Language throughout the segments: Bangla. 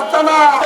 ったな。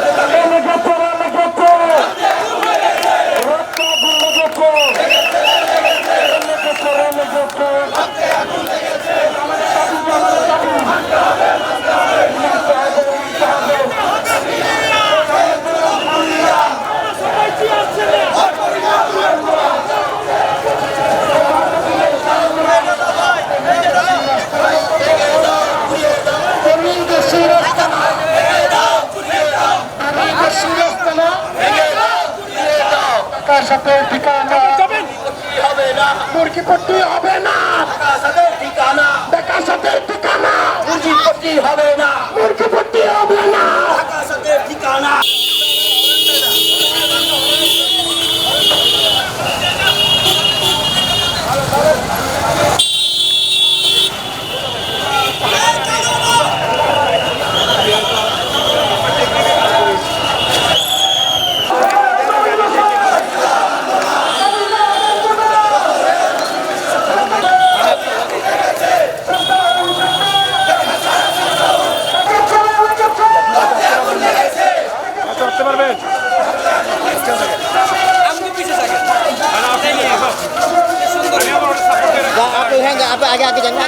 ঢাকার সাথে ঠিকানা হবে না মুরগিপট্টি হবে না। সাথে ঠিকানা। ঢাকার সাথে ঠিকানা। মুরগিপট্টি হবে না। आगे आगे जाएंगे